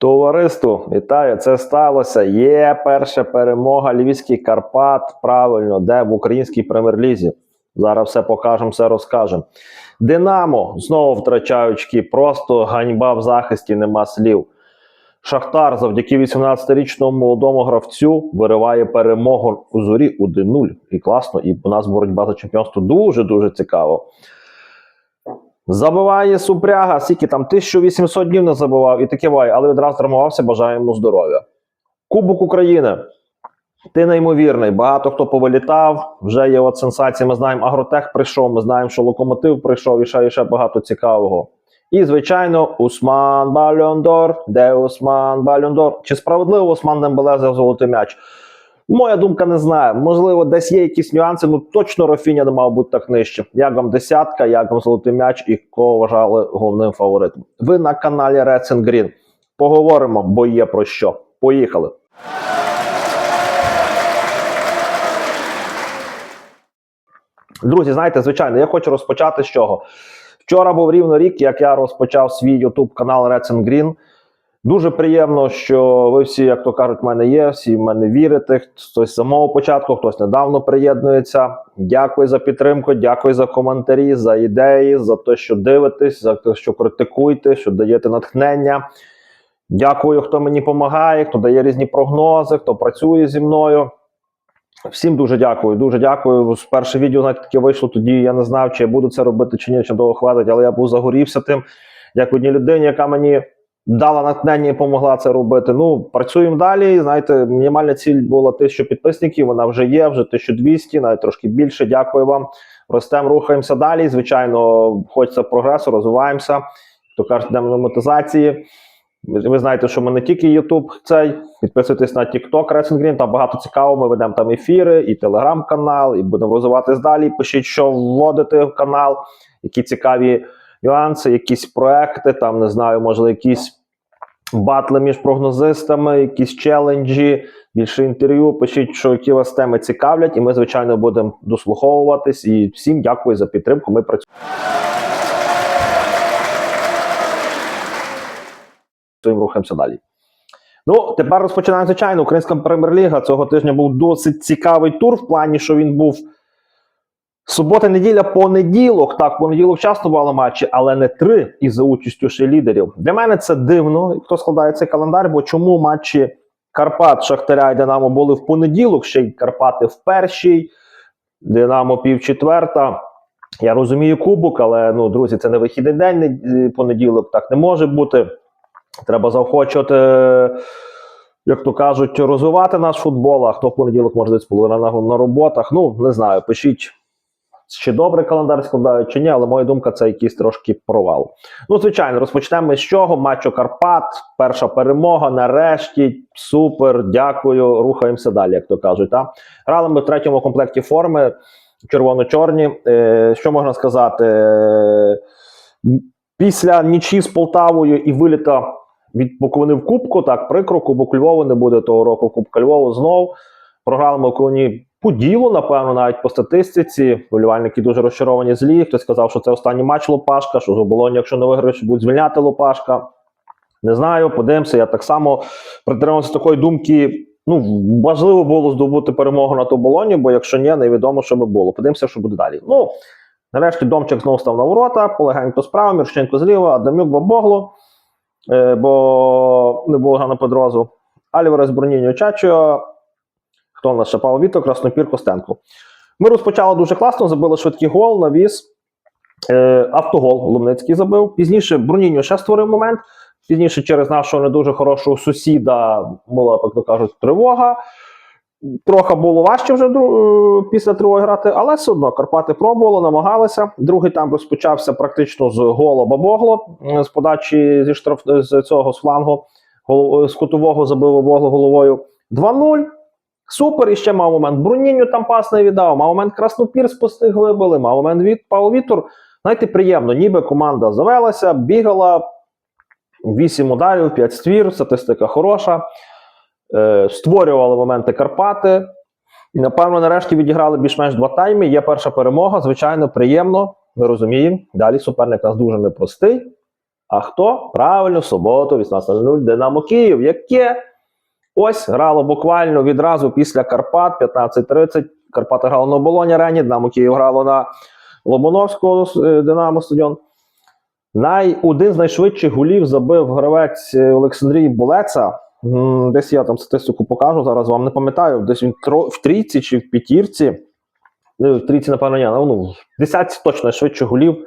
Товариство, вітаю! Це сталося. Є перша перемога Львівський Карпат. Правильно, де в українській прем'єр-лізі. Зараз все покажемо, все розкажемо. Динамо знову втрачає очки. Просто ганьба в захисті, нема слів. Шахтар завдяки 18-річному молодому гравцю вириває перемогу у зорі 1-0. І класно. І у нас боротьба за чемпіонство дуже-дуже цікаво. Забиває Супряга, скільки там 1800 днів не забивав і таке буває, але відразу травмувався, бажаємо здоров'я. Кубок України. Ти неймовірний. Багато хто повилітав. Вже є от сенсації. Ми знаємо, Агротех прийшов, ми знаємо, що Локомотив прийшов і ще, і ще багато цікавого. І, звичайно, Усман Бальондор. Де Усман Бальондор? Чи справедливо Усман Дембеле взяв золотий м'яч? Моя думка не знаю. Можливо, десь є якісь нюанси. Ну точно Рафіня не мав бути так нижче. Як вам десятка, як вам золотий м'яч і кого вважали головним фаворитом? Ви на каналі Reds and Green. Поговоримо, бо є про що. Поїхали. Друзі, знаєте, звичайно, я хочу розпочати з чого. Вчора був рівно рік, як я розпочав свій YouTube канал Reds and Green. Дуже приємно, що ви всі, як то кажуть, в мене є, всі в мене вірите. Хтось з самого початку, хтось недавно приєднується. Дякую за підтримку, дякую за коментарі, за ідеї, за те, що дивитесь, за те, що критикуєте, що даєте натхнення. Дякую, хто мені допомагає, хто дає різні прогнози, хто працює зі мною. Всім дуже дякую, дуже дякую. Перше відео знаєте, таке вийшло тоді. Я не знав, чи я буду це робити, чи ні, чи довго хватить, але я був загорівся тим, як одній людині, яка мені дала натхнення і допомогла це робити. Ну, працюємо далі. Знаєте, мінімальна ціль була 1000 підписників. Вона вже є, вже 1200, навіть трошки більше. Дякую вам. Ростемо, рухаємося далі. Звичайно, хочеться прогресу, розвиваємося. То кажуть, йдемо на монетизації. Ви знаєте, що ми не тільки YouTube цей, підписуйтесь на TikTok Racing Green, там багато цікавого. Ми ведемо там ефіри, і телеграм-канал, і будемо розвиватись далі. Пишіть, що вводити в канал, які цікаві нюанси, якісь проекти, там не знаю, може, якісь батли між прогнозистами, якісь челенджі, більше інтерв'ю. Пишіть, що які вас теми цікавлять, і ми, звичайно, будемо дослуховуватись. І всім дякую за підтримку. Ми працюємо. рухаємося далі. Ну, тепер розпочинаємо, звичайно, Українська прем'єр-ліга. Цього тижня був досить цікавий тур в плані, що він був субота, неділя, понеділок. Так, понеділок часто бували матчі, але не три із за участю ще лідерів. Для мене це дивно, хто складає цей календар, бо чому матчі Карпат, Шахтаря і Динамо були в понеділок, ще й Карпати в першій, Динамо пів четверта. Я розумію кубок, але ну, друзі, це не вихідний день, понеділок, так не може бути. Треба заохочувати, як то кажуть, розвивати наш футбол. А хто в понеділок може десь на роботах. Ну, не знаю, пишіть, чи добре календар складають, чи ні, але моя думка, це якийсь трошки провал. Ну, звичайно, розпочнемо з чого? Матчу Карпат, перша перемога. Нарешті супер, дякую. Рухаємося далі, як то кажуть. Та? Грали ми в третьому комплекті форми червоно-чорні. Е, що можна сказати? Е, Після нічі з Полтавою і виліта від Буковини в Кубку, так, прикро, Кубок Львова не буде того року Кубка Львова знов. Програли ми Буковині по ділу, напевно, навіть по статистиці. Болівальники дуже розчаровані злі. Хтось сказав, що це останній матч Лопашка, що з оболоні, якщо не виграєш, будуть звільняти Лопашка. Не знаю, подивимося. Я так само притримався такої думки. Ну, важливо було здобути перемогу над оболоні, бо якщо ні, невідомо, що би було. Подивимося, що буде далі. Ну, Нарешті Домчик знову став на ворота, полегенько справа, Мірченко зліва, Адамюк Бабогло, е, бо не було Гана Педрозу. Альварес Броніньо Чачо, хто в нас ще Павло Віто, Краснопір Костенко. Ми розпочали дуже класно, забили швидкий гол, навіс. Е, автогол Лумницький забив. Пізніше Броніньо ще створив момент. Пізніше через нашого не дуже хорошого сусіда була, як то кажуть, тривога. Трохи було важче вже е, після тривоги грати, але все одно Карпати пробували, намагалися. Другий там розпочався практично з гола Бабогло е, з подачі зі штраф з цього з флангу з кутового забив Бабогло головою 2-0. Супер, і ще мав момент. Брунінню там пас не віддав, мав момент Краснопір спустиг вибили, мав момент від Павло Вітур. Знаєте, приємно, ніби команда завелася, бігала, 8 ударів, 5 ствір, статистика хороша. Е, створювали моменти Карпати. І, напевно, нарешті відіграли більш-менш два тайми. Є перша перемога. Звичайно, приємно. Ми розуміємо. Далі суперник нас дуже непростий. А хто? Правильно, в суботу, 18.00 Динамо Київ, яке ось грало буквально відразу після Карпат 15.30. Карпати грали на оболоні арені, Динамо Київ грало на Лобоновського е, Динамо стадіон. Най, один з найшвидших голів забив гравець е, Олександрії Булеца. Десь я там статистику покажу, зараз вам не пам'ятаю. Десь він в трійці чи в п'ятірці. Ну, в трійці, напевно, ні, ну, в десятці точно найшвидших голів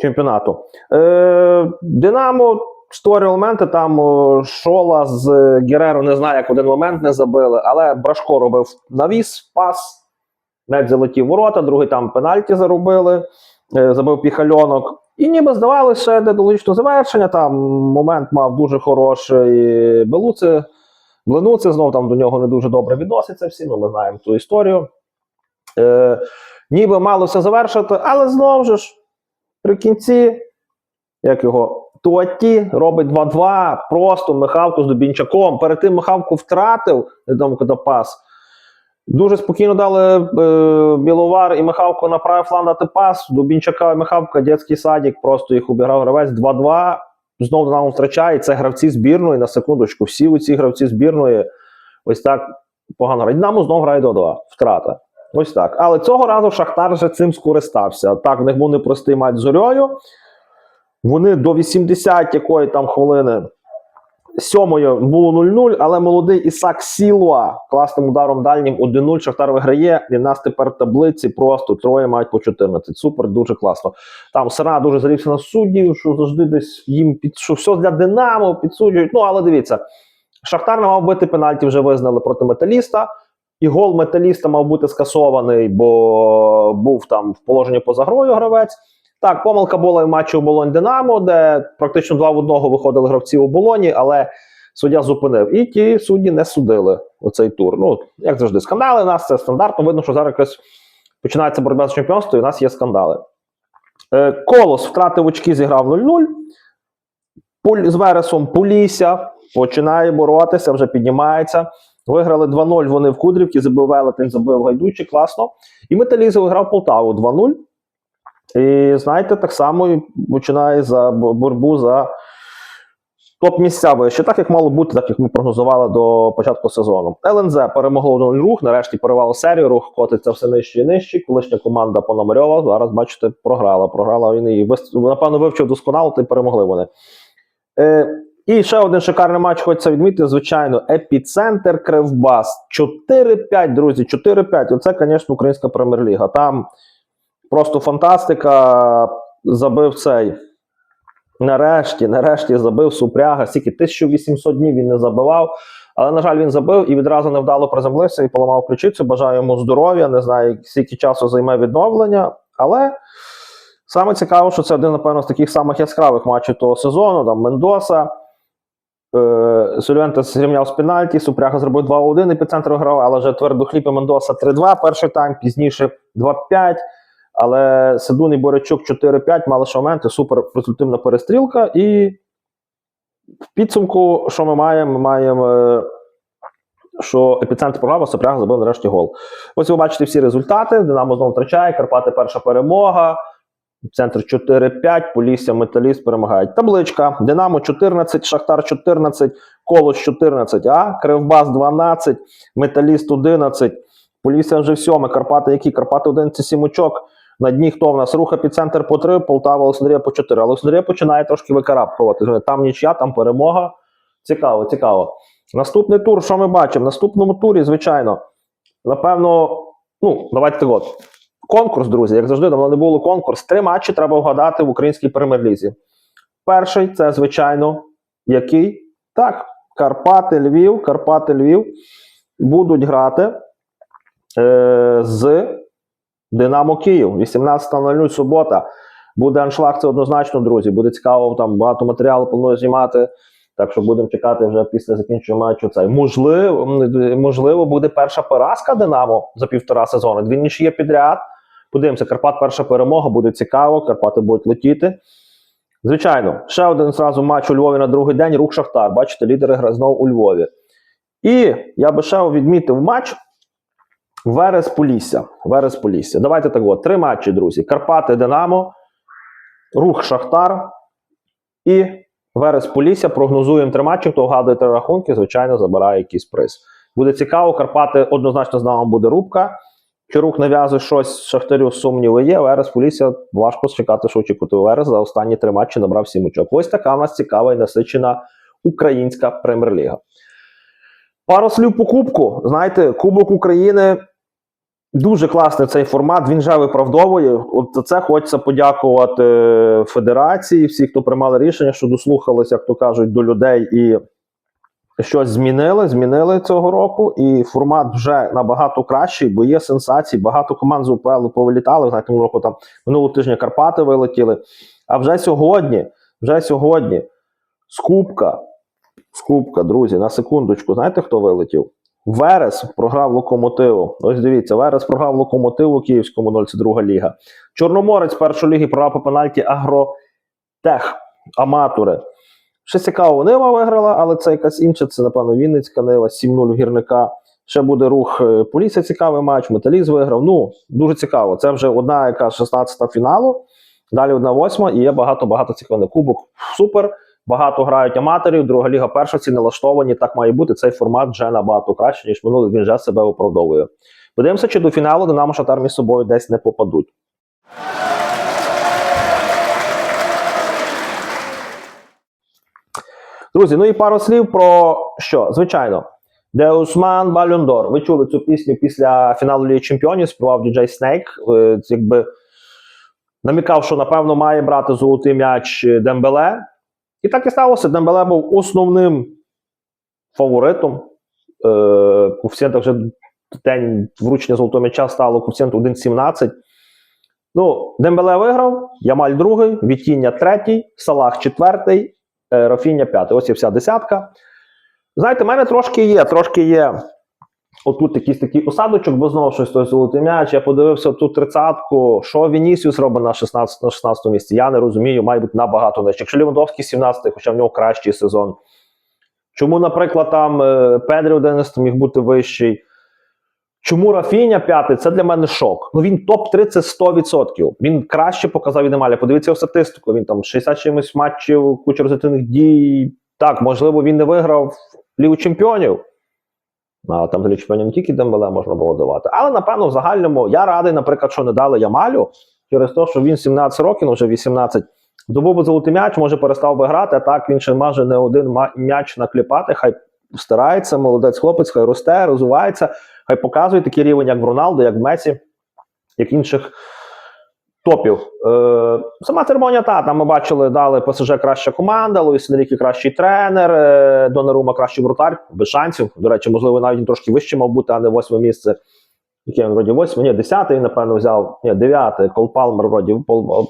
чемпіонату. Е, Динамо створює елементи. Там Шола з е, Гереро не знаю, як один момент не забили, але Брашко робив навіс, пас. Навіть залетів ворота, другий там пенальті заробили, е, забив піхальонок. І ніби здавалося, йде логічного завершення. Там момент мав дуже хороший Белуци. Блинуци знов там до нього не дуже добре відноситься всі, ну ми знаємо ту історію. Е, ніби мало все завершити, але знову ж при кінці, як його Туаті робить 2-2, просто Михавку з Дубінчаком. Перед тим Михавку втратив, куди пас. Дуже спокійно дали е, Біловар і Михавко на правий фланг дати пас. Дубінчака і Михавка, дитячий садик, просто їх обіграв гравець 2-2. Знову нам втрачає. Це гравці збірної на секундочку. Всі ці гравці збірної ось так погано грають. Динамо знову грає до 2. Втрата. Ось так. Але цього разу Шахтар вже цим скористався. Так, в них був непростий матч з зорьою. Вони до 80 якої там хвилини сьомої було 0-0, але молодий Ісак Сілва класним ударом дальнім 1-0. Шахтар виграє. І в нас тепер таблиці просто троє мають по 14. Супер, дуже класно. Там Сара дуже залівся на суддів, що завжди десь їм під що все для Динамо підсуджують. Ну, але дивіться, Шахтар не мав бити пенальті, вже визнали проти металіста. І гол металіста мав бути скасований, бо був там в положенні поза грою гравець. Так, помилка була в матчі оболонь Динамо, де практично два в одного виходили гравці у оболоні, але суддя зупинив. І ті судді не судили оцей тур. Ну, як завжди, скандали у нас це стандартно. Видно, що зараз якось починається боротьба з чемпіонством, і у нас є скандали. Е, Колос втратив очки, зіграв 0-0. Пуль з Вересом Пулісся починає боротися, вже піднімається. Виграли 2-0 вони в Кудрівці, забив Велетень, забив Гайдучі, класно. І Металізм виграв Полтаву 2-0. І знаєте, так само починає за бо- боротьбу за топ-місця вище, так як мало бути, так як ми прогнозували до початку сезону. ЛНЗ перемогло 0 рух, нарешті порвало серію, рух котиться все нижче і нижче. Колишня команда Пономарьова зараз, бачите, програла. Програла він і напевно вивчив досконало, та й перемогли вони. Е, і ще один шикарний матч хочеться відмітити, звичайно, епіцентр Кривбас. 4-5, друзі, 4-5. Оце, звісно, українська прем'єр-ліга. Там просто фантастика. Забив цей. Нарешті, нарешті забив Супряга. Скільки 1800 днів він не забивав. Але, на жаль, він забив і відразу невдало приземлився і поламав ключицю. Бажаю йому здоров'я. Не знаю, скільки часу займе відновлення. Але саме цікаво, що це один, напевно, з таких самих яскравих матчів того сезону. Там Мендоса. Е, Сульвентес зрівняв з пенальті, Супряга зробив 2-1, епіцентр грав, але вже твердохліб і Мендоса 3-2 перший тайм, пізніше 2-5. Але Седун і Борячук 4-5 мали ще моменти, супер результативна перестрілка. І в підсумку, що ми маємо? Ми маємо, е, що епіцентр програв, Супряга забив нарешті гол. Ось ви бачите всі результати. Динамо знову втрачає, Карпати перша перемога. Центр 4-5, Полісся, Металіст перемагають. Табличка. Динамо 14, Шахтар 14, Колос 14, а Кривбас 12, Металіст 11, Полісся вже в сьоме, Карпати які? Карпати 11 7 очок. На дні хто в нас? Рух епіцентр по 3, Полтава, Олександрія по 4. Олександрія починає трошки викарабкувати. Там нічия, там перемога. Цікаво, цікаво. Наступний тур, що ми бачимо? В наступному турі, звичайно, напевно, ну, давайте от. Конкурс, друзі, як завжди, давно не було конкурс. Три матчі треба вгадати в українській прем'єр-лізі. Перший це, звичайно, який? Так, Карпати, Львів, Карпати, Львів будуть грати е, з Динамо Київ. 18.00 субота. Буде аншлаг, це однозначно, друзі. Буде цікаво, там багато матеріалу планую знімати. Так що будемо чекати вже після закінчення матчу. Цей можливо, можливо, буде перша поразка Динамо за півтора сезону. Дві нічиє підряд. Подивимося, Карпат перша перемога, буде цікаво, Карпати будуть летіти. Звичайно, ще один зразу матч у Львові на другий день. Рух Шахтар. Бачите, лідери гра знову у Львові. І я би ще відмітив матч Верес Полісся. Верес Полісся. Давайте так от. Три матчі, друзі. Карпати Динамо, Рух Шахтар І Верес Полісся прогнозуємо три матчі, хто вгадує три рахунки, звичайно, забирає якийсь приз. Буде цікаво, Карпати однозначно з нами буде рубка. Чарук нав'язує щось Шахтарю, сумніви є. Верес Полісся важко чекати, що очікувати. Верес за останні три матчі набрав сім очок. Ось така в нас цікава і насичена українська прем'єр-ліга. Пару слів по кубку. Знаєте, Кубок України дуже класний цей формат. Він вже виправдовує. От за це хочеться подякувати Федерації, всі, хто приймали рішення, що дослухалися, як то кажуть, до людей і щось змінили. Змінили цього року. І формат вже набагато кращий, бо є сенсації. Багато команд з УПЛ повилітали. Знаєте, року там минулого тижня Карпати вилетіли. А вже сьогодні, вже сьогодні. З Кубка, друзі, на секундочку, знаєте, хто вилетів? Верес програв локомотиву. Ось дивіться, Верес програв локомотиву Київському 02 ліга. Чорноморець першої ліги програв по пенальті Агротех, аматори. Щось цікаво, Нива виграла, але це якась інша, це, напевно, Вінницька Нива, 7-0 гірника. Ще буде рух е, Полісся, цікавий матч, Металіст виграв. Ну, дуже цікаво. Це вже одна яка 16 фіналу, далі одна восьма, і є багато-багато цікавих. Кубок супер. Багато грають аматорів, друга ліга перша ці налаштовані. Так має бути. Цей формат вже набагато краще, ніж минулий. Він вже себе виправдовує. Подивимося, чи до фіналу Динамо Шатар між собою десь не попадуть. Друзі, ну і пару слів про що? Звичайно, де Усман Балюндор. Ви чули цю пісню після фіналу Ліги Чемпіонів, співав діджей Снейк. Е, Якби намікав, що напевно має брати золотий м'яч Дембеле. І так і сталося. Дембеле був основним фаворитом. Е, коефіцієнт вже день вручення золотого м'яча стало коефіцієнт 1,17. Ну, Дембеле виграв, Ямаль другий, Вітіння третій, Салах четвертий, е, Рафіння п'ятий. Ось і вся десятка. Знаєте, в мене трошки є, трошки є. Отут якийсь такий осадочок, бо знову щось той золотий м'яч. Я подивився ту тридцятку. Що Вінісіус робить на 16 на 16 місці? Я не розумію, має бути набагато нижче. Якщо Лівандовський 17, хоча в нього кращий сезон. Чому, наприклад, там е, Педрі 11 міг бути вищий? Чому Рафіня п'ятий? Це для мене шок. Ну він топ-3 це 100%. Він краще показав від Емаля. Подивіться його статистику. Він там 60 чимось матчів, куча результативних дій. Так, можливо, він не виграв Лігу чемпіонів. А там чемпіонів не тільки Дембеле можна було давати. Але, напевно, в загальному я радий, наприклад, що не дали Ямалю через те, що він 17 років, ну вже 18, добув би золотий м'яч, може перестав би грати, а так він ще може не один м'яч накліпати, хай старається, молодець хлопець, хай росте, розвивається, хай показує такий рівень, як в Роналду, як в Месі, як інших топів. Е, сама церемонія, та, там ми бачили, дали ПСЖ краща команда, Луїс Енрікі кращий тренер, е, Донарума кращий вратар, без шансів. До речі, можливо, навіть трошки вище мав бути, а не восьме місце. Яке він вроді восьме, ні, десятий, напевно, взяв, ні, дев'ятий, Кол Палмер, вроді,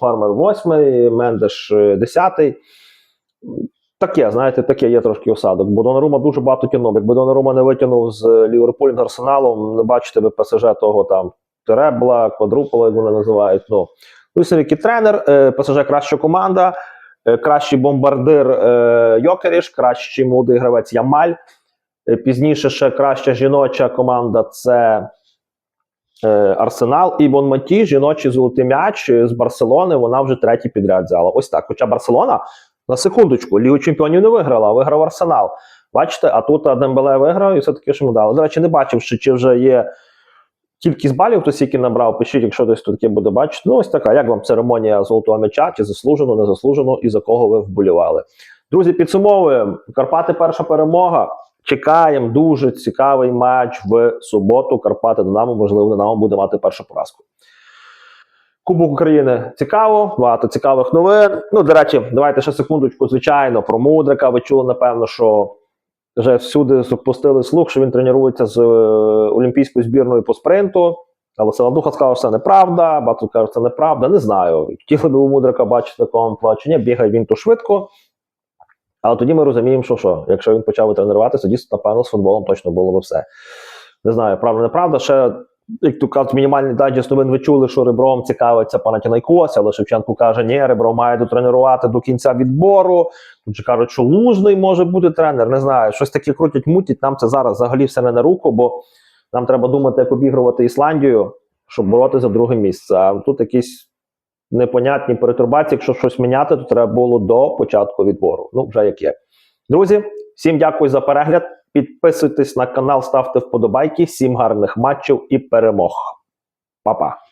Палмер восьмий, Мендеш е, десятий. Таке, знаєте, таке є трошки осадок. Бо Донарума дуже багато тягнув. Якби Донарума не витягнув з Ліверпулем Арсеналом, не бачите ви ПСЖ того там Теребла, квадрупола, як вони називають. Ну, Луїс Енрікі тренер, е, ПСЖ краща команда, е, кращий бомбардир е, Йокеріш, кращий молодий гравець Ямаль. Пізніше ще краща жіноча команда це Арсенал і Бонматі, жіночий золотий м'яч з Барселони. Вона вже третій підряд взяла. Ось так. Хоча Барселона на секундочку, Лігу чемпіонів не виграла, а виграв Арсенал. Бачите, а тут Дембеле виграв і все-таки що йому дали. До речі, не бачив, чи, чи вже є кількість балів, хтось який набрав. Пишіть, якщо десь таке буде бачити. Ну, ось така. Як вам церемонія золотого м'яча, чи заслужено, не заслужено, і за кого ви вболівали. Друзі, підсумовуємо. Карпати перша перемога. Чекаємо дуже цікавий матч в суботу. Карпати Динамо, можливо, Динамо буде мати першу поразку. Кубок України цікаво, багато цікавих новин. Ну, до речі, давайте ще секундочку. Звичайно, про Мудрика. Ви чули, напевно, що вже всюди запустили слух, що він тренується з е, олімпійською збірною по спринту. Але Селандуха сказав, що це неправда, Батут каже, що це неправда. Не знаю. Хотіли б у Мудрика бачити в такому плачення, Бігає він то швидко. Але тоді ми розуміємо, що що, якщо він почав тренуватися, тоді, напевно, з футболом точно було би все. Не знаю, правда, неправда. Ще, як то кажуть, мінімальний дайджест новин ви чули, що ребром цікавиться Панатінайкос, але Шевченко каже, ні, ребро має дотренувати до кінця відбору. Тут же кажуть, що лужний може бути тренер. Не знаю, щось таке крутять, мутять. Нам це зараз взагалі все не на руку, бо нам треба думати, як обігрувати Ісландію, щоб боротися за друге місце. А тут якийсь непонятні перетурбації. Якщо щось міняти, то треба було до початку відбору. Ну, вже як є. Друзі, всім дякую за перегляд. Підписуйтесь на канал, ставте вподобайки. Всім гарних матчів і перемог. Па-па.